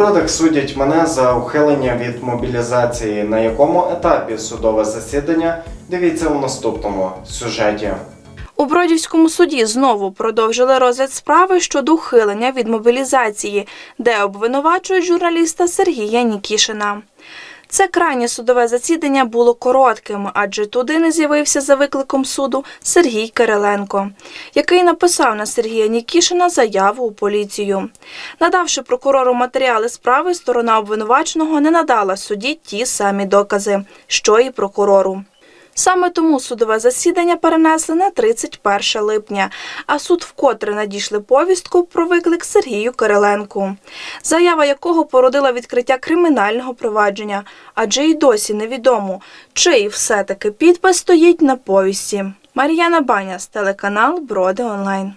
Бродах судять мене за ухилення від мобілізації. На якому етапі судове засідання? Дивіться у наступному сюжеті. У Бродівському суді знову продовжили розгляд справи щодо ухилення від мобілізації, де обвинувачують журналіста Сергія Нікішина. Це крайнє судове засідання було коротким, адже туди не з'явився за викликом суду Сергій Кириленко, який написав на Сергія Нікішина заяву у поліцію. Надавши прокурору матеріали справи, сторона обвинуваченого не надала судді ті самі докази, що і прокурору. Саме тому судове засідання перенесли на 31 липня, а суд вкотре надійшли повістку про виклик Сергію Кириленку, заява якого породила відкриття кримінального провадження, адже й досі невідомо, чий все-таки підпис стоїть на повісті. Мар'яна Баняс, телеканал Броди Онлайн.